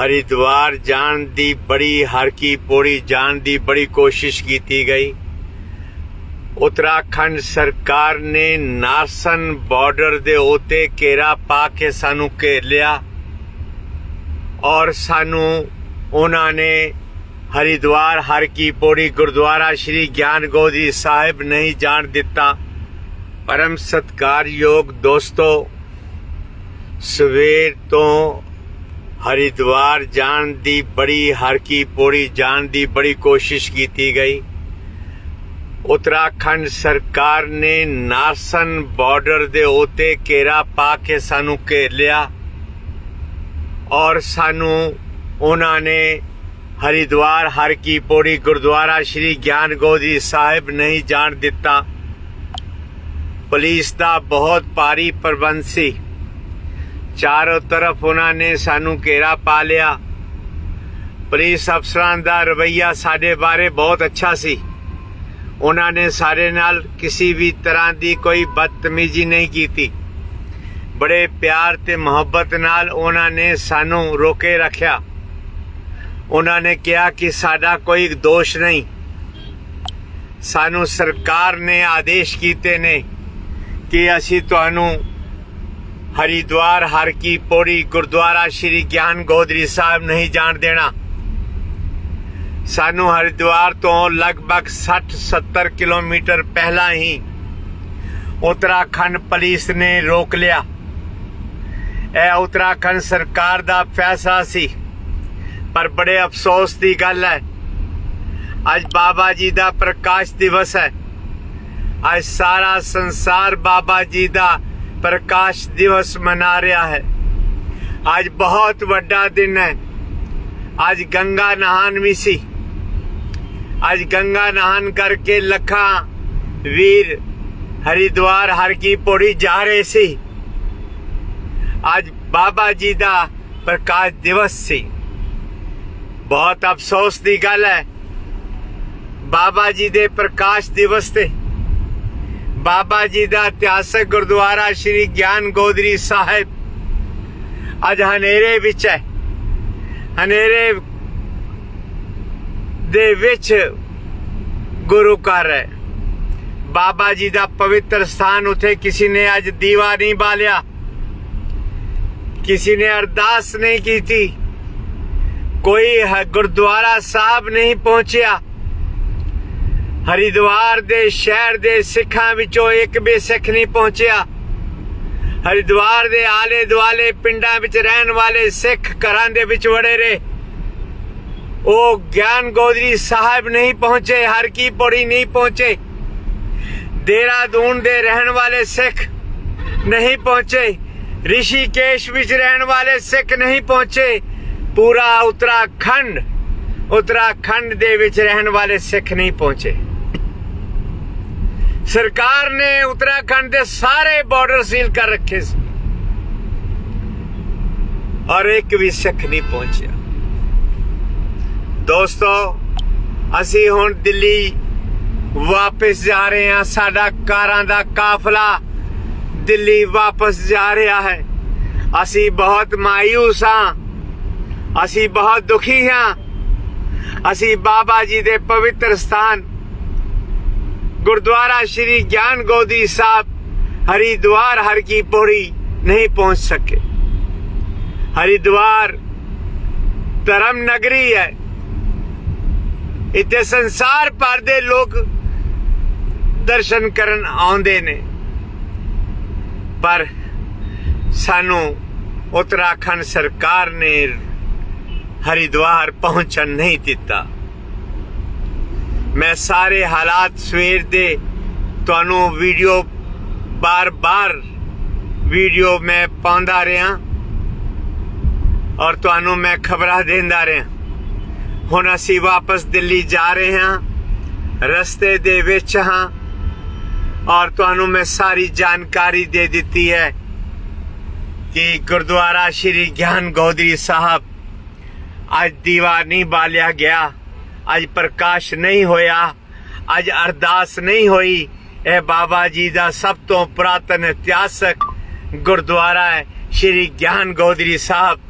ਹਰਿਦਵਾਰ ਜਾਣ ਦੀ ਬੜੀ ਹਰ ਕੀ ਜਾਣ ਦੀ ਬੜੀ ਕੋਸ਼ਿਸ਼ ਕੀਤੀ ਗਈ। ਉੱਤਰਾਖੰਡ ਸਰਕਾਰ ਨੇ ਨਾਰਸਨ ਬਾਰਡਰ ਦੇ ਉੱਤੇ ਘੇਰਾ ਪਾ ਕੇ ਸਾਨੂੰ ਘੇਰ ਲਿਆ ਔਰ ਸਾਨੂੰ ਉਹਨਾਂ ਨੇ ਹਰਿਦਵਾਰ ਹਰ ਕੀ ਪੌੜੀ ਗੁਰਦੁਆਰਾ ਸ਼੍ਰੀ ਗਿਆਨ ਗੋਦੀ ਸਾਹਿਬ ਨਹੀਂ ਜਾਣ ਦਿੱਤਾ। ਪਰਮ ਸਤਕਾਰਯੋਗ ਦੋਸਤੋ, ਸਵੇਰ ਤੋਂ ਹਰਿਦਵਾਰ ਜਾਣ ਦੀ ਬੜੀ ਹਰਕੀ ਪੋੜੀ ਜਾਣ ਦੀ ਬੜੀ ਕੋਸ਼ਿਸ਼ ਕੀਤੀ ਗਈ। ਉਤਰਾਖੰਡ ਸਰਕਾਰ ਨੇ ਨਾਰਸਨ ਬਾਰਡਰ ਦੇ ਉਤੇ ਘੇਰਾ ਪਾ ਕੇ ਸਾਨੂੰ ਘੇਰ ਲਿਆ ਔਰ ਸਾਨੂੰ ਉਹਨਾਂ ਨੇ ਹਰਿਦਵਾਰ ਹਰ ਕੀ ਪੌੜੀ ਗੁਰਦੁਆਰਾ ਸ਼੍ਰੀ ਗਿਆਨ ਗੋਦੀ ਸਾਹਿਬ ਨਹੀਂ ਜਾਣ ਦਿੱਤਾ। ਪੁਲਿਸ ਦਾ ਬਹੁਤ ਭਾਰੀ ਪ੍ਰਬੰਧ ਸੀ। ਚਾਰੋਂ ਤਰਫ ਉਹਨਾਂ ਨੇ ਸਾਨੂੰ ਘੇਰਾ ਪਾ ਲਿਆ। ਪੁਲਿਸ ਅਫਸਰਾਂ ਦਾ ਰਵਈਆ ਸਾਡੇ ਬਾਰੇ ਬਹੁਤ ਅੱਛਾ ਸੀ। ਉਹਨਾਂ ਨੇ ਸਾਡੇ ਨਾਲ ਕਿਸੇ ਵੀ ਤਰ੍ਹਾਂ ਦੀ ਕੋਈ ਬਦਤਮੀਜ਼ੀ ਨਹੀਂ ਕੀਤੀ। ਬੜੇ ਪਿਆਰ ਤੇ ਮੁਹੱਬਤ ਨਾਲ ਉਹਨਾਂ ਨੇ ਸਾਨੂੰ ਰੋਕੇ ਰੱਖਿਆ। ਉਹਨਾਂ ਨੇ ਕਿਹਾ ਕਿ ਸਾਡਾ ਕੋਈ ਦੋਸ਼ ਨਹੀਂ। ਸਾਨੂੰ ਸਰਕਾਰ ਨੇ ਆਦੇਸ਼ ਕੀਤੇ ਨੇ ਕਿ ਅਸੀਂ ਤੁਹਾਨੂੰ ਹਰਿਦੁਆਰ ਹਰ ਕੀ ਪੌੜੀ ਗੁਰਦੁਆਰਾ ਸ਼੍ਰੀ ਗਿਆਨ ਗੋਦਰੀ ਸਾਹਿਬ ਨਹੀਂ ਜਾਣ ਦੇਣਾ। ਸਾਨੂੰ ਹਰਿਦੁਆਰ ਤੋਂ ਲਗਭਗ 60-70 ਕਿਲੋਮੀਟਰ ਪਹਿਲਾਂ ਹੀ ਉੱਤਰਾਖੰਡ ਪੁਲਿਸ ਨੇ ਰੋਕ ਲਿਆ। ਇਹ ਉੱਤਰਾਖੰਡ ਸਰਕਾਰ ਦਾ ਫੈਸਲਾ ਸੀ, ਪਰ ਬੜੇ ਅਫਸੋਸ ਦੀ ਗੱਲ ਹੈ। ਅੱਜ ਬਾਬਾ ਜੀ ਦਾ ਪ੍ਰਕਾਸ਼ ਦਿਵਸ ਹੈ। ਅੱਜ ਸਾਰਾ ਸੰਸਾਰ ਬਾਬਾ ਜੀ ਦਾ ਪ੍ਰਕਾਸ਼ ਦਿਵਸ ਮਨਾ ਰਿਹਾ ਹੈ। ਅੱਜ ਬਹੁਤ ਵੱਡਾ ਦਿਨ ਹੈ। ਅੱਜ ਗੰਗਾ ਨਹਾਨ ਵੀ ਸੀ। ਅੱਜ ਗੰਗਾ ਨਹਾਨ ਕਰਕੇ ਲੱਖਾਂ ਵੀਰ ਹਰਿਦੁਆਰ ਹਰ ਕੀ ਪੌੜੀ ਜਾ ਰਹੇ ਸੀ। ਅੱਜ ਬਾਬਾ ਜੀ ਦਾ ਪ੍ਰਕਾਸ਼ ਦਿਵਸ ਸੀ। ਬਹੁਤ ਅਫਸੋਸ ਦੀ ਗੱਲ ਹੈ। ਬਾਬਾ ਜੀ ਦੇ ਪ੍ਰਕਾਸ਼ ਦਿਵਸ ਤੇ ਬਾਬਾ ਜੀ ਦਾ ਇਤਿਹਾਸਕ ਗੁਰਦੁਆਰਾ ਸ਼੍ਰੀ ਗਿਆਨ ਗੋਦਰੀ ਸਾਹਿਬ। ਅੱਜ ਹਨੇਰੇ ਵਿੱਚ ਹੈ। ਹਨੇਰੇ ਦੇ ਵਿੱਚ ਗੁਰੂ ਘਰ ਹੈ। ਬਾਬਾ ਜੀ ਦਾ ਪਵਿੱਤਰ ਸਥਾਨ ਉਥੇ ਕਿਸੇ ਨੇ ਅੱਜ ਦੀਵਾ ਨਹੀਂ ਬਾਲਿਆ। ਕਿਸੇ ਨੇ ਅਰਦਾਸ ਨਹੀਂ ਕੀਤੀ। ਕੋਈ ਗੁਰਦੁਆਰਾ ਸਾਹਿਬ ਨਹੀਂ ਪਹੁੰਚਿਆ। ਹਰਿਦਵਾਰ ਦੇ ਸ਼ਹਿਰ ਦੇ ਸਿੱਖਾਂ ਵਿੱਚੋਂ ਇੱਕ ਵੀ ਸਿੱਖ ਨਹੀਂ ਪਹੁੰਚਿਆ। ਹਰਿਦੁਆਰ ਦੇ ਆਲੇ ਦੁਆਲੇ ਪਿੰਡਾਂ ਵਿੱਚ ਰਹਿਣ ਵਾਲੇ ਸਿੱਖ ਘਰਾਂ ਦੇ ਵਿੱਚ ਵੜੇ ਰਹੇ। ਉਹ ਗਿਆਨ ਗੋਦਰੀ ਸਾਹਿਬ ਨਹੀਂ ਪਹੁੰਚੇ, ਹਰ ਕੀ ਪੌੜੀ ਨਹੀਂ ਪਹੁੰਚੇ। ਦੇਹਰਾਦੂਨ ਦੇ ਰਹਿਣ ਵਾਲੇ ਸਿੱਖ ਨਹੀਂ ਪਹੁੰਚੇ। ਰਿਸ਼ੀਕੇਸ਼ ਵਿੱਚ ਰਹਿਣ ਵਾਲੇ ਸਿੱਖ ਨਹੀਂ ਪਹੁੰਚੇ। ਪੂਰਾ ਉੱਤਰਾਖੰਡ ਉੱਤਰਾਖੰਡ ਦੇ ਵਿੱਚ ਰਹਿਣ ਵਾਲੇ ਸਿੱਖ ਨਹੀਂ ਪਹੁੰਚੇ। ਸਰਕਾਰ ਨੇ ਉਤਰਾਖੰਡ ਦੇ ਸਾਰੇ ਬਾਰਡਰ ਸੀਲ ਕਰ ਰੱਖੇ ਸੀ। ਔਰ ਇੱਕ ਵੀ ਸਿੱਖ ਨਹੀਂ ਪਹੁੰਚਿਆ। ਦੋਸਤੋ, ਅਸੀਂ ਹੁਣ ਦਿੱਲੀ ਵਾਪਸ ਜਾ ਰਹੇ ਹਾਂ। ਸਾਡਾ ਕਾਰਾਂ ਦਾ ਕਾਫਲਾ ਦਿੱਲੀ ਵਾਪਸ ਜਾ ਰਿਹਾ ਹੈ। ਅਸੀਂ ਬਹੁਤ ਮਾਇੂਸ ਹਾਂ। ਅਸੀਂ ਬਹੁਤ ਦੁਖੀ ਹਾਂ। ਅਸੀਂ ਬਾਬਾ ਜੀ ਦੇ ਪਵਿੱਤਰ ਸਥਾਨ ਗੁਰਦੁਆਰਾ ਸ਼੍ਰੀ ਗਿਆਨ ਗੋਦੀ ਸਾਹਿਬ ਹਰਿਦੁਆਰ ਹਰ ਕੀ ਪੌੜੀ ਨਹੀਂ ਪਹੁੰਚ ਸਕੇ। ਹਰਿਦੁਆਰ ਧਰਮ ਨਗਰੀ ਹੈ। ਇੱਥੇ ਸੰਸਾਰ ਭਰ ਦੇ ਲੋਕ ਦਰਸ਼ਨ ਕਰਨ ਆਉਂਦੇ ਨੇ। ਪਰ ਸਾਨੂੰ ਉਤਰਾਖੰਡ ਸਰਕਾਰ ਨੇ ਹਰਿਦੁਆਰ ਪਹੁੰਚਣ ਨਹੀਂ ਦਿੱਤਾ। ਮੈਂ ਸਾਰੇ ਹਾਲਾਤ ਸਵੇਰ ਦੇ ਤੁਹਾਨੂੰ ਵੀਡੀਓ ਬਾਰ-ਬਾਰ ਵੀਡੀਓ ਮੈਂ ਪਾਉਂਦਾ ਰਿਹਾ ਔਰ ਤੁਹਾਨੂੰ ਮੈਂ ਖਬਰਾਂ ਦਿੰਦਾ ਰਿਹਾ। ਹੁਣ ਅਸੀਂ ਵਾਪਸ ਦਿੱਲੀ ਜਾ ਰਹੇ ਹਾਂ, ਰਸਤੇ ਦੇ ਵਿੱਚ ਹਾਂ ਔਰ ਤੁਹਾਨੂੰ ਮੈਂ ਸਾਰੀ ਜਾਣਕਾਰੀ ਦੇ ਦਿੱਤੀ ਹੈ ਕਿ ਗੁਰਦੁਆਰਾ ਸ਼੍ਰੀ ਗਿਆਨ ਗੋਦਰੀ ਸਾਹਿਬ ਅੱਜ ਦੀਵਾਰ ਨਹੀਂ ਬਾਲਿਆ ਗਿਆ। ਅੱਜ ਪ੍ਰਕਾਸ਼ ਨਹੀਂ ਹੋਇਆ, ਅੱਜ ਅਰਦਾਸ ਨਹੀਂ ਹੋਈ। ਇਹ ਬਾਬਾ ਜੀ ਦਾ ਸਭ ਤੋਂ ਪੁਰਾਤਨ ਇਤਿਹਾਸਕ ਗੁਰਦੁਆਰਾ ਹੈ, ਸ਼੍ਰੀ ਗਿਆਨ ਗੋਦਰੀ ਸਾਹਿਬ।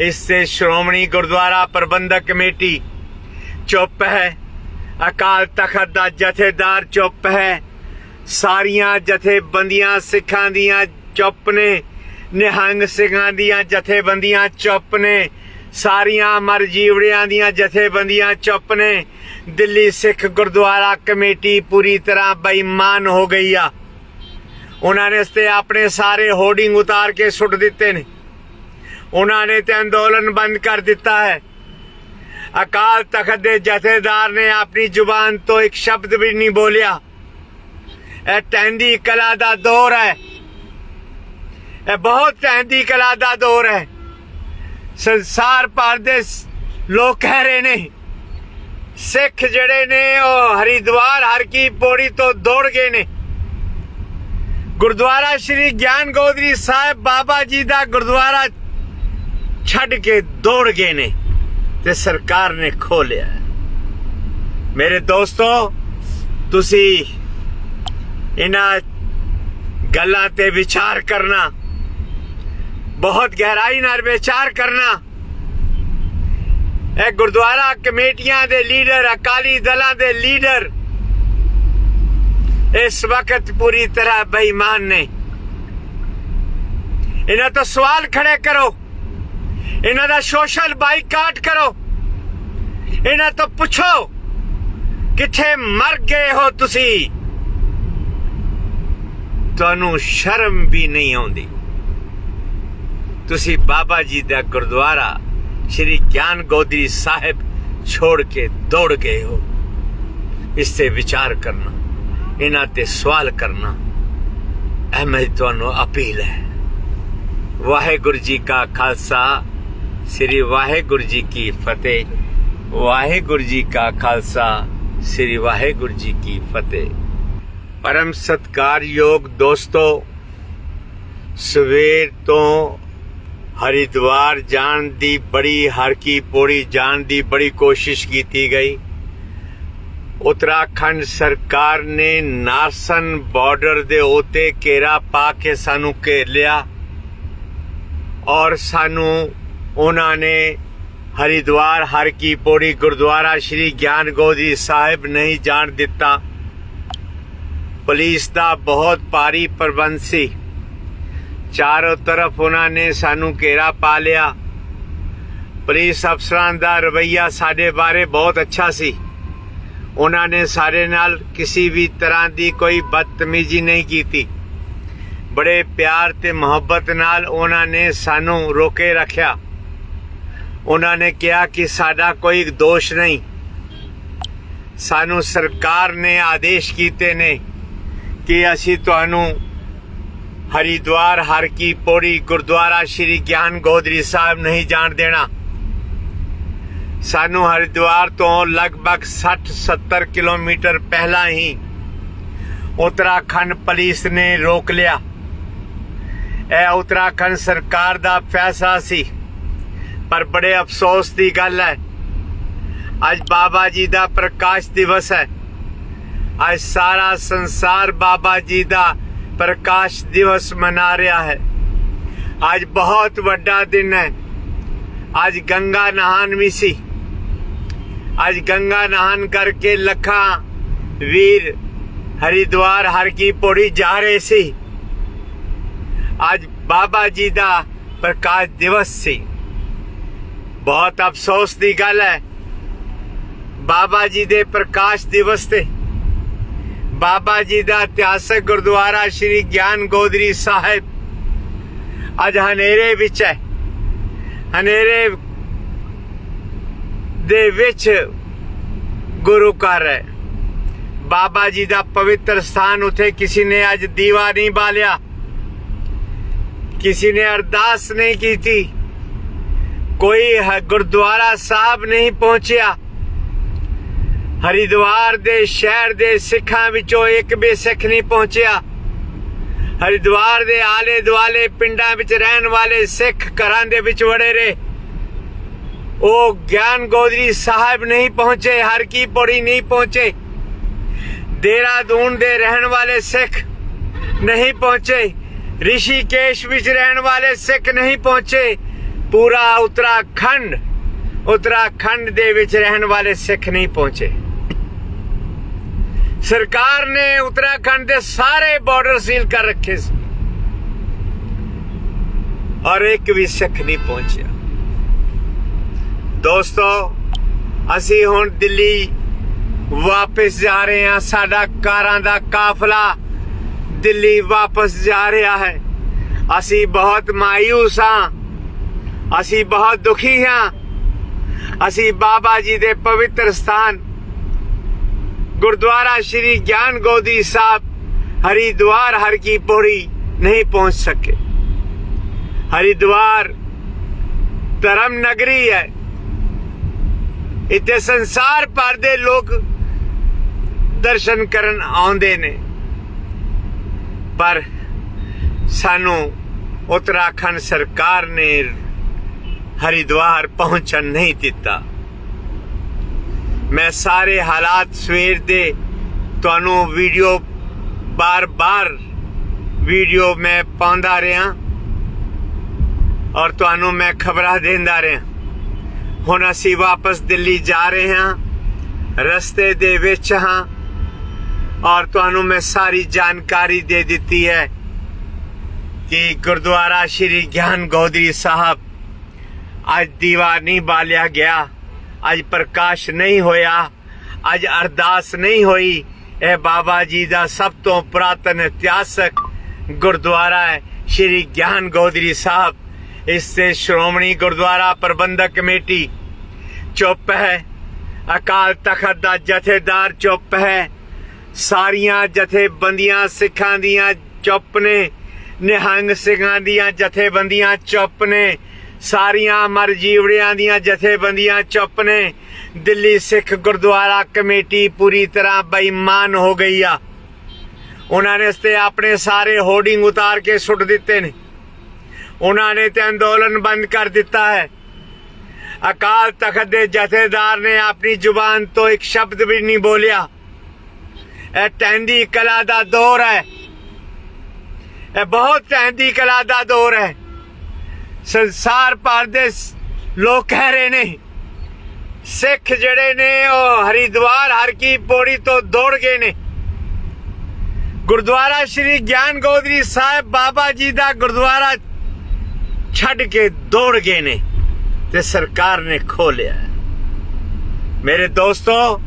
ਇਸ ਤੇ ਸ਼੍ਰੋਮਣੀ ਗੁਰਦੁਆਰਾ ਪ੍ਰਬੰਧਕ ਕਮੇਟੀ ਚੁੱਪ ਹੈ, ਅਕਾਲ ਤਖਤ ਦਾ ਜਥੇਦਾਰ ਚੁੱਪ ਹੈ। ਸਾਰੀਆਂ ਜਥੇਬੰਦੀਆਂ ਸਿੱਖਾਂ ਦੀਆਂ ਚੁੱਪ ਨੇ, ਨਿਹੰਗ ਸਿੰਘਾਂ ਦੀਆਂ ਜਥੇਬੰਦੀਆਂ ਚੁੱਪ ਨੇ। ਸਾਰੀਆਂ ਮਰ ਜੀਵੜਿਆਂ ਦੀਆਂ ਜਥੇਬੰਦੀਆਂ ਚੁੱਪ ਨੇ। ਦਿੱਲੀ ਸਿੱਖ ਗੁਰਦੁਆਰਾ ਕਮੇਟੀ ਪੂਰੀ ਤਰ੍ਹਾਂ ਬੇਈਮਾਨ ਹੋ ਗਈ ਆ। ਉਹਨਾਂ ਨੇ ਇਸ ਤੇ ਆਪਣੇ ਸਾਰੇ ਹੋਰਡਿੰਗ ਉਤਾਰ ਕੇ ਸੁੱਟ ਦਿੱਤੇ ਨੇ। ਉਹਨਾਂ ਨੇ ਤੇ ਅੰਦੋਲਨ ਬੰਦ ਕਰ ਦਿੱਤਾ ਹੈ। ਅਕਾਲ ਤਖਤ ਦੇ ਜਥੇਦਾਰ ਨੇ ਆਪਣੀ ਜ਼ੁਬਾਨ ਤੋਂ ਇੱਕ ਸ਼ਬਦ ਵੀ ਨਹੀਂ ਬੋਲਿਆ। ਇਹ ਟੈਂਦੀ ਕਲਾ ਦਾ ਦੌਰ ਹੈ। ਇਹ ਬਹੁਤ ਟੈਂਦੀ ਕਲਾ ਦਾ ਦੌਰ ਹੈ। ਸੰਸਾਰ ਭਰ ਦੇ ਲੋਕ ਕਹਿ ਰਹੇ ਨੇ, ਸਿੱਖ ਜਿਹੜੇ ਨੇ ਉਹ ਹਰਿਦੁਆਰ ਹਰ ਕੀ ਪੌੜੀ ਤੋਂ ਦੌੜ ਗਏ ਨੇ। ਗੁਰਦੁਆਰਾ ਸ਼੍ਰੀ ਗਿਆਨ ਗੋਦਰੀ ਸਾਹਿਬ ਬਾਬਾ ਜੀ ਦਾ ਗੁਰਦੁਆਰਾ ਛੱਡ ਕੇ ਦੌੜ ਗਏ ਨੇ ਤੇ ਸਰਕਾਰ ਨੇ ਖੋਲਿਆ ਮੇਰੇ ਦੋਸਤੋ, ਤੁਸੀਂ ਇਹਨਾਂ ਗੱਲਾਂ ਤੇ ਵਿਚਾਰ ਕਰਨਾ ਬਹੁਤ ਗਹਿਰਾਈ ਨਾਲ ਵਿਚਾਰ ਕਰਨਾ। ਇਹ ਗੁਰਦੁਆਰਾ ਕਮੇਟੀਆਂ ਦੇ ਲੀਡਰ, ਅਕਾਲੀ ਦਲਾਂ ਦੇ ਲੀਡਰ ਇਸ ਵਕਤ ਪੂਰੀ ਤਰ੍ਹਾਂ ਬੇਈਮਾਨ ਨੇ। ਇਹਨਾਂ ਤੋਂ ਸਵਾਲ ਖੜੇ ਕਰੋ। ਇਹਨਾਂ ਦਾ ਸੋਸ਼ਲ ਬਾਈਕਾਟ ਕਰੋ। ਇਹਨਾਂ ਤੋਂ ਪੁੱਛੋ, ਕਿੱਥੇ ਮਰ ਗਏ ਹੋ ਤੁਸੀਂ? ਤੁਹਾਨੂੰ ਸ਼ਰਮ ਵੀ ਨਹੀਂ ਆਉਂਦੀ। ਤੁਸੀਂ ਬਾਬਾ ਜੀ ਦਾ ਗੁਰਦੁਆਰਾ ਸ਼੍ਰੀ ਗਿਆਨ ਗੋਦਰੀ ਸਾਹਿਬ ਛੋੜ ਕੇ ਦੌੜ ਗਏ ਹੋ। ਇਸ ਤੇ ਵਿਚਾਰ ਕਰਨਾ, ਇਹਨਾਂ ਤੇ ਸਵਾਲ ਕਰਨਾ, ਇਹ ਮੇਰੀ ਤੁਹਾਨੂੰ ਅਪੀਲ ਹੈ। ਵਾਹਿਗੁਰੂ ਜੀ ਕਾ ਖਾਲਸਾ, ਸ੍ਰੀ ਵਾਹਿਗੁਰੂ ਜੀ ਕੀ ਫਤਿਹ। ਵਾਹਿਗੁਰੂ ਜੀ ਕਾ ਖਾਲਸਾ, ਸ੍ਰੀ ਵਾਹਿਗੁਰੂ ਜੀ ਕੀ ਫਤਿਹ। ਪਰਮ ਸਤਕਾਰਯੋਗ ਦੋਸਤੋ, ਸਵੇਰ ਤੋਂ ਹਰਿਦਵਾਰ ਜਾਣ ਦੀ ਬੜੀ ਹਰਕੀ ਕੀ ਜਾਣ ਦੀ ਬੜੀ ਕੋਸ਼ਿਸ਼ ਕੀਤੀ ਗਈ। ਉਤਰਾਖੰਡ ਸਰਕਾਰ ਨੇ ਨਾਰਸਨ ਬਾਰਡਰ ਦੇ ਉਤੇ ਘੇਰਾ ਪਾ ਕੇ ਸਾਨੂੰ ਘੇਰ ਲਿਆ ਔਰ ਸਾਨੂੰ ਉਹਨਾਂ ਨੇ ਹਰਿਦੁਆਰ ਹਰ ਕੀ ਪੌੜੀ ਗੁਰਦੁਆਰਾ ਸ਼੍ਰੀ ਗਿਆਨ ਗੋਦੀ ਸਾਹਿਬ ਨਹੀਂ ਜਾਣ ਦਿੱਤਾ। ਪੁਲਿਸ ਦਾ ਬਹੁਤ ਭਾਰੀ ਪ੍ਰਬੰਧ ਸੀ। ਚਾਰੋਂ ਤਰਫ ਉਹਨਾਂ ਨੇ ਸਾਨੂੰ ਘੇਰਾ ਪਾ ਲਿਆ। ਪੁਲਿਸ ਅਫਸਰਾਂ ਦਾ ਰਵਈਆ ਸਾਡੇ ਬਾਰੇ ਬਹੁਤ ਅੱਛਾ ਸੀ। ਉਹਨਾਂ ਨੇ ਸਾਡੇ ਨਾਲ ਕਿਸੇ ਵੀ ਤਰ੍ਹਾਂ ਦੀ ਕੋਈ ਬਦਤਮੀਜ਼ੀ ਨਹੀਂ ਕੀਤੀ। ਬੜੇ ਪਿਆਰ ਤੇ ਮੁਹੱਬਤ ਨਾਲ ਉਹਨਾਂ ਨੇ ਸਾਨੂੰ ਰੋਕੇ ਰੱਖਿਆ। ਉਹਨਾਂ ਨੇ ਕਿਹਾ ਕਿ ਸਾਡਾ ਕੋਈ ਦੋਸ਼ ਨਹੀਂ। ਸਾਨੂੰ ਸਰਕਾਰ ਨੇ ਆਦੇਸ਼ ਕੀਤੇ ਨੇ ਕਿ ਅਸੀਂ ਤੁਹਾਨੂੰ ਹਰਿਦੁਆਰ ਹਰ ਕੀ ਪੌੜੀ ਗੁਰਦੁਆਰਾ ਸ਼੍ਰੀ ਗਿਆਨ ਗੋਦਰੀ ਸਾਹਿਬ ਨਹੀਂ ਜਾਣ ਦੇਣਾ। ਸਾਨੂੰ ਹਰਿਦੁਆਰ ਤੋਂ ਲਗਭਗ 60-70 ਕਿਲੋਮੀਟਰ ਪਹਿਲਾਂ ਹੀ ਉੱਤਰਾਖੰਡ ਪੁਲਿਸ ਨੇ ਰੋਕ ਲਿਆ। ਇਹ ਉੱਤਰਾਖੰਡ ਸਰਕਾਰ ਦਾ ਫੈਸਲਾ ਸੀ, ਪਰ ਬੜੇ ਅਫਸੋਸ ਦੀ ਗੱਲ ਹੈ। ਅੱਜ ਬਾਬਾ ਜੀ ਦਾ ਪ੍ਰਕਾਸ਼ ਦਿਵਸ ਹੈ। ਅੱਜ ਸਾਰਾ ਸੰਸਾਰ ਬਾਬਾ ਜੀ ਦਾ ਪ੍ਰਕਾਸ਼ ਦਿਵਸ ਮਨਾ ਰਿਹਾ ਹੈ। ਅੱਜ ਬਹੁਤ ਵੱਡਾ ਦਿਨ ਹੈ। ਅੱਜ ਗੰਗਾ ਨਹਾਨ ਵੀ ਸੀ। ਅੱਜ ਗੰਗਾ ਨਹਾਨ ਕਰਕੇ ਲੱਖਾਂ ਵੀਰ ਹਰਿਦੁਆਰ ਹਰ ਕੀ ਪੌੜੀ ਜਾ ਰਹੇ ਸੀ। ਅੱਜ ਬਾਬਾ ਜੀ ਦਾ ਪ੍ਰਕਾਸ਼ ਦਿਵਸ ਸੀ। ਬਹੁਤ ਅਫਸੋਸ ਦੀ ਗੱਲ ਹੈ। ਬਾਬਾ ਜੀ ਦੇ ਪ੍ਰਕਾਸ਼ ਦਿਵਸ ਤੇ ਬਾਬਾ ਜੀ ਦਾ ਇਤਿਹਾਸਕ ਗੁਰਦੁਆਰਾ ਸ਼੍ਰੀ ਗਿਆਨ ਗੋਦਰੀ ਸਾਹਿਬ। ਅੱਜ ਹਨੇਰੇ ਵਿੱਚ ਹੈ। ਹਨੇਰੇ ਦੇ ਵਿੱਚ ਗੁਰੂ ਘਰ ਹੈ। ਬਾਬਾ ਜੀ ਦਾ ਪਵਿੱਤਰ ਸਥਾਨ ਉਥੇ ਕਿਸੇ ਨੇ ਅੱਜ ਦੀਵਾ ਨਹੀਂ ਬਾਲਿਆ। ਕਿਸੇ ਨੇ ਅਰਦਾਸ ਨਹੀਂ ਕੀਤੀ। ਕੋਈ ਗੁਰਦੁਆਰਾ ਸਾਹਿਬ ਨਹੀਂ ਪਹੁੰਚਿਆ। ਹਰਿਦਵਾਰ ਦੇ ਸ਼ਹਿਰ ਦੇ ਸਿੱਖਾਂ ਵਿੱਚੋਂ ਇੱਕ ਵੀ ਸਿੱਖ ਨਹੀਂ ਪਹੁੰਚਿਆ। ਹਰਿਦੁਆਰ ਦੇ ਆਲੇ ਦੁਆਲੇ ਪਿੰਡਾਂ ਵਿੱਚ ਰਹਿਣ ਵਾਲੇ ਸਿੱਖ ਘਰਾਂ ਦੇ ਵਿੱਚ ਵੜੇ ਰਹੇ। ਉਹ ਗਿਆਨ ਗੋਦਰੀ ਸਾਹਿਬ ਨਹੀਂ ਪਹੁੰਚੇ, ਹਰ ਕੀ ਪੌੜੀ ਨਹੀਂ ਪਹੁੰਚੇ। ਦੇਹਰਾਦੂਨ ਦੇ ਰਹਿਣ ਵਾਲੇ ਸਿੱਖ ਨਹੀਂ ਪਹੁੰਚੇ। ਰਿਸ਼ੀਕੇਸ਼ ਵਿੱਚ ਰਹਿਣ ਵਾਲੇ ਸਿੱਖ ਨਹੀਂ ਪਹੁੰਚੇ। ਪੂਰਾ ਉੱਤਰਾਖੰਡ ਉੱਤਰਾਖੰਡ ਦੇ ਵਿੱਚ ਰਹਿਣ ਵਾਲੇ ਸਿੱਖ ਨਹੀਂ ਪਹੁੰਚੇ। ਸਰਕਾਰ ਨੇ ਉੱਤਰਾਖੰਡ ਦੇ ਸਾਰੇ ਬਾਰਡਰ ਸੀਲ ਕਰ ਰੱਖੇ ਸੀ। ਔਰ ਇੱਕ ਵੀ ਸਿੱਖ ਨਹੀਂ ਪਹੁੰਚਿਆ। ਦੋਸਤੋ, ਅਸੀਂ ਹੁਣ ਦਿੱਲੀ ਵਾਪਸ ਜਾ ਰਹੇ ਹਾਂ। ਸਾਡਾ ਕਾਰਾਂ ਦਾ ਕਾਫਲਾ ਦਿੱਲੀ ਵਾਪਸ ਜਾ ਰਿਹਾ ਹੈ। ਅਸੀਂ ਬਹੁਤ ਮਾਇੂਸ ਹਾਂ। ਅਸੀਂ ਬਹੁਤ ਦੁਖੀ ਹਾਂ। ਅਸੀਂ ਬਾਬਾ ਜੀ ਦੇ ਪਵਿੱਤਰ ਸਥਾਨ ਗੁਰਦੁਆਰਾ ਸ਼੍ਰੀ ਗਿਆਨ ਗੋਦੀ ਸਾਹਿਬ ਹਰਿਦੁਆਰ ਹਰ ਕੀ ਪੌੜੀ ਨਹੀਂ ਪਹੁੰਚ ਸਕੇ। ਹਰਿਦੁਆਰ ਧਰਮ ਨਗਰੀ ਹੈ। ਇੱਥੇ ਸੰਸਾਰ ਭਰ ਦੇ ਲੋਕ ਦਰਸ਼ਨ ਕਰਨ ਆਉਂਦੇ ਨੇ। ਪਰ ਸਾਨੂੰ ਉਤਰਾਖੰਡ ਸਰਕਾਰ ਨੇ ਹਰਿਦੁਆਰ ਪਹੁੰਚਣ ਨਹੀਂ ਦਿੱਤਾ। ਮੈਂ ਸਾਰੇ ਹਾਲਾਤ ਸਵੇਰ ਦੇ ਤੁਹਾਨੂੰ ਵੀਡੀਓ ਬਾਰ-ਬਾਰ ਵੀਡੀਓ ਮੈਂ ਪਾਉਂਦਾ ਰਿਹਾ ਔਰ ਤੁਹਾਨੂੰ ਮੈਂ ਖਬਰਾਂ ਦਿੰਦਾ ਰਿਹਾ। ਹੁਣ ਅਸੀਂ ਵਾਪਸ ਦਿੱਲੀ ਜਾ ਰਹੇ ਹਾਂ, ਰਸਤੇ ਦੇ ਵਿੱਚ ਹਾਂ ਔਰ ਤੁਹਾਨੂੰ ਮੈਂ ਸਾਰੀ ਜਾਣਕਾਰੀ ਦੇ ਦਿੱਤੀ ਹੈ ਕਿ ਗੁਰਦੁਆਰਾ ਸ਼੍ਰੀ ਗਿਆਨ ਗੋਦਰੀ ਸਾਹਿਬ ਅੱਜ ਦੀਵਾਰ ਨਹੀਂ ਬਾਲਿਆ ਗਿਆ। ਅੱਜ ਪ੍ਰਕਾਸ਼ ਨਹੀਂ ਹੋਇਆ, ਅੱਜ ਅਰਦਾਸ ਨਹੀਂ ਹੋਈ। ਇਹ ਬਾਬਾ ਜੀ ਦਾ ਸਭ ਤੋਂ ਪੁਰਾਤਨ ਇਤਿਹਾਸਕ ਗੁਰਦੁਆਰਾ ਹੈ, ਸ਼੍ਰੀ ਗਿਆਨ ਗੋਦਰੀ ਸਾਹਿਬ। ਇਸ ਤੇ ਸ਼੍ਰੋਮਣੀ ਗੁਰਦੁਆਰਾ ਪ੍ਰਬੰਧਕ ਕਮੇਟੀ ਚੁੱਪ ਹੈ, ਅਕਾਲ ਤਖਤ ਦਾ ਜਥੇਦਾਰ ਚੁੱਪ ਹੈ। ਸਾਰੀਆਂ ਜਥੇਬੰਦੀਆਂ ਸਿੱਖਾਂ ਦੀਆਂ ਚੁੱਪ ਨੇ, ਨਿਹੰਗ ਸਿੰਘਾਂ ਦੀਆਂ ਜਥੇਬੰਦੀਆਂ ਚੁੱਪ ਨੇ। ਸਾਰੀਆਂ ਮਰ ਜੀਵੜਿਆਂ ਦੀਆਂ ਜਥੇਬੰਦੀਆਂ ਚੁੱਪ ਨੇ। ਦਿੱਲੀ ਸਿੱਖ ਗੁਰਦੁਆਰਾ ਕਮੇਟੀ ਪੂਰੀ ਤਰ੍ਹਾਂ ਬੇਈਮਾਨ ਹੋ ਗਈ ਆ। ਉਹਨਾਂ ਨੇ ਇਸ ਤੇ ਆਪਣੇ ਸਾਰੇ ਹੋਰਡਿੰਗ ਉਤਾਰ ਕੇ ਸੁੱਟ ਦਿੱਤੇ ਨੇ। ਉਹਨਾਂ ਨੇ ਤੇ ਅੰਦੋਲਨ ਬੰਦ ਕਰ ਦਿੱਤਾ ਹੈ। ਅਕਾਲ ਤਖਤ ਦੇ ਜਥੇਦਾਰ ਨੇ ਆਪਣੀ ਜ਼ੁਬਾਨ ਤੋਂ ਇੱਕ ਸ਼ਬਦ ਵੀ ਨਹੀਂ ਬੋਲਿਆ। ਇਹ ਟੈਂਦੀ ਕਲਾ ਦਾ ਦੌਰ ਹੈ। ਇਹ ਬਹੁਤ ਟੈਂਦੀ ਕਲਾ ਦਾ ਦੌਰ ਹੈ। ਸੰਸਾਰ ਭਰ ਦੇ ਲੋਕ ਕਹਿ ਰਹੇ ਨੇ। ਸਿੱਖ ਜਿਹੜੇ ਨੇ, ਉਹ ਹਰਿਦੁਆਰ ਹਰ ਕੀ ਪੌੜੀ ਤੋਂ ਦੌੜ ਗਏ ਨੇ। ਗੁਰਦੁਆਰਾ ਸ਼੍ਰੀ ਗਿਆਨ ਗੋਦਰੀ ਸਾਹਿਬ ਬਾਬਾ ਜੀ ਦਾ ਗੁਰਦੁਆਰਾ ਛੱਡ ਕੇ ਦੌੜ ਗਏ ਨੇ ਤੇ ਸਰਕਾਰ ਨੇ ਖੋਲਿਆ। ਮੇਰੇ ਦੋਸਤੋ,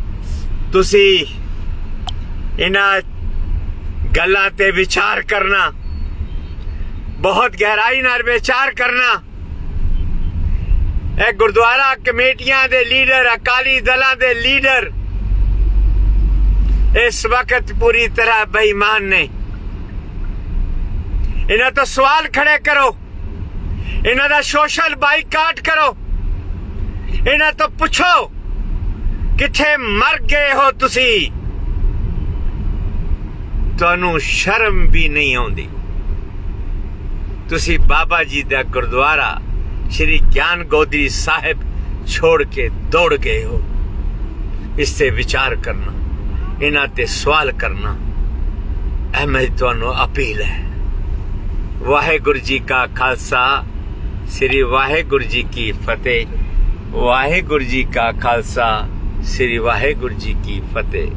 ਤੁਸੀਂ ਇਹਨਾਂ ਗੱਲਾਂ ਤੇ ਵਿਚਾਰ ਕਰਨਾ ਬਹੁਤ ਗਹਿਰਾਈ ਨਾਲ ਵਿਚਾਰ ਕਰਨਾ। ਇਹ ਗੁਰਦੁਆਰਾ ਕਮੇਟੀਆਂ ਦੇ ਲੀਡਰ, ਅਕਾਲੀ ਦਲਾਂ ਦੇ ਲੀਡਰ ਇਸ ਵਕਤ ਪੂਰੀ ਤਰ੍ਹਾਂ ਬੇਈਮਾਨ ਨੇ। ਇਹਨਾਂ ਤੋਂ ਸਵਾਲ ਖੜੇ ਕਰੋ। ਇਹਨਾਂ ਦਾ ਸੋਸ਼ਲ ਬਾਈਕਾਟ ਕਰੋ। ਇਹਨਾਂ ਤੋਂ ਪੁੱਛੋ, ਕਿੱਥੇ ਮਰ ਗਏ ਹੋ ਤੁਸੀਂ? ਤੁਹਾਨੂੰ ਸ਼ਰਮ ਵੀ ਨਹੀਂ ਆਉਂਦੀ। ਤੁਸੀਂ ਬਾਬਾ ਜੀ ਦਾ ਗੁਰਦੁਆਰਾ ਸ਼੍ਰੀ ਗਿਆਨ ਗੋਦਰੀ ਸਾਹਿਬ ਛੋੜ ਕੇ ਦੌੜ ਗਏ ਹੋ। ਇਸ ਤੇ ਵਿਚਾਰ ਕਰਨਾ, ਇਹਨਾਂ ਤੇ ਸਵਾਲ ਕਰਨਾ, ਇਹ ਮੇਰੀ ਤੁਹਾਨੂੰ ਅਪੀਲ ਹੈ। ਵਾਹਿਗੁਰੂ ਜੀ ਕਾ ਖਾਲਸਾ, ਸ੍ਰੀ ਵਾਹਿਗੁਰੂ ਜੀ ਕੀ ਫਤਿਹ। ਵਾਹਿਗੁਰੂ ਜੀ ਕਾ ਖਾਲਸਾ, ਸ੍ਰੀ ਵਾਹਿਗੁਰੂ ਜੀ ਕੀ ਫਤਿਹ।